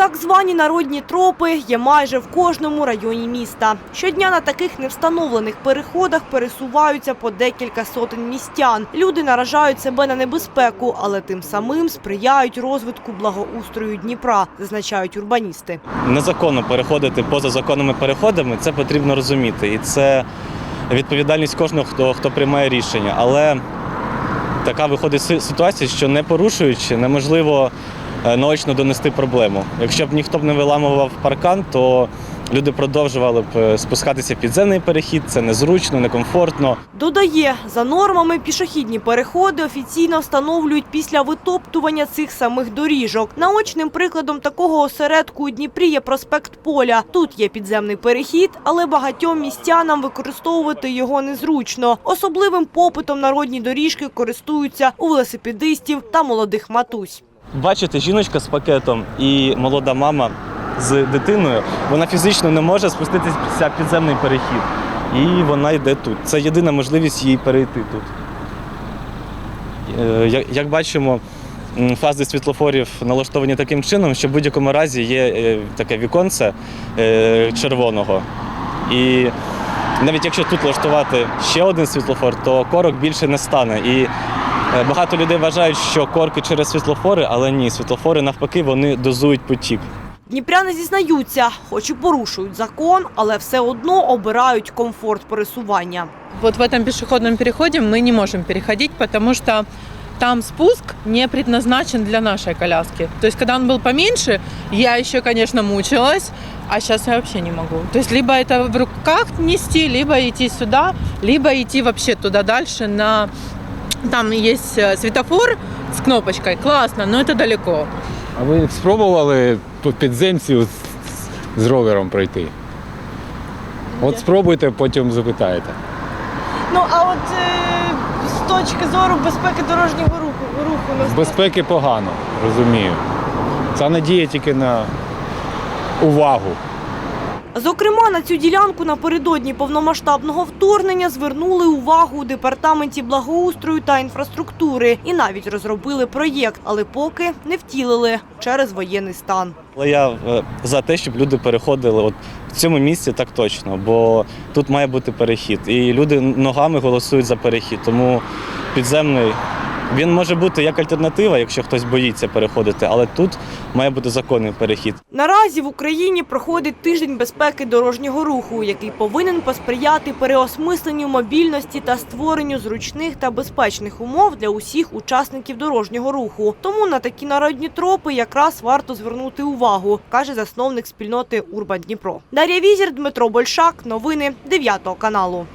Так звані народні тропи є майже в кожному районі міста. Щодня на таких невстановлених переходах пересуваються по декілька сотень містян. Люди наражають себе на небезпеку, але тим самим сприяють розвитку благоустрою Дніпра, зазначають урбаністи. незаконно переходити поза законними переходами, це потрібно розуміти. І це відповідальність кожного, хто, хто приймає рішення. Але така виходить си- ситуація, що не порушуючи, неможливо наочно донести проблему. Якщо б ніхто б не виламував паркан, то люди продовжували б е, спускатися підземний перехід. Це незручно, некомфортно. Додає, за нормами пішохідні переходи офіційно встановлюють після витоптування цих самих доріжок. Наочним прикладом такого осередку у Дніпрі є проспект Поля. Тут є підземний перехід, але багатьом містянам використовувати його незручно. Особливим попитом народні доріжки користуються у велосипедистів та молодих матусь. Бачите, жіночка з пакетом і молода мама з дитиною, вона фізично не може спуститися підземний перехід. І вона йде тут. Це єдина можливість їй перейти тут. Е, Як, бачимо, фази світлофорів налаштовані таким чином, що в будь-якому разі є е, таке віконце е, червоного. І навіть якщо тут влаштувати ще один світлофор, то корок більше не стане. І Багато людей вважають, що корки через світлофори, але ні, світлофори навпаки вони дозують потік. Дніпряни зізнаються, хоч і порушують закон, але все одно обирають комфорт пересування. Вот в этом пешеходном переходе мы не можем переходить, потому что там спуск не предназначен для нашей коляски. То есть, когда он был поменьше, я еще, конечно, мучилась, а сейчас я вообще не могу. То есть, либо это в руках нести, либо идти сюда, либо идти вообще туда дальше на... там есть э, светофор с кнопочкой, классно, но это далеко. А ви спробували по підземці з, з ровером пройти? От спробуйте, потім запитаєте. Ну а от е, з точки зору безпеки дорожнього руху руху З безпеки погано, розумію. Це надія тільки на увагу. Зокрема, на цю ділянку напередодні повномасштабного вторгнення звернули увагу у департаменті благоустрою та інфраструктури і навіть розробили проєкт, але поки не втілили через воєнний стан. Я е, за те, щоб люди переходили от в цьому місці так точно, бо тут має бути перехід. І люди ногами голосують за перехід. Тому підземний він може бути як альтернатива, якщо хтось боїться переходити, але тут має бути законний перехід. Наразі в Україні проходить тиждень безпеки дорожнього руху, який повинен посприяти переосмисленню мобільності та створенню зручних та безпечних умов для усіх учасників дорожнього руху. Тому на такі народні тропи якраз варто звернути увагу, каже засновник спільноти Урбан Дніпро. Дар'я Візір, Дмитро Большак. Новини 9 каналу.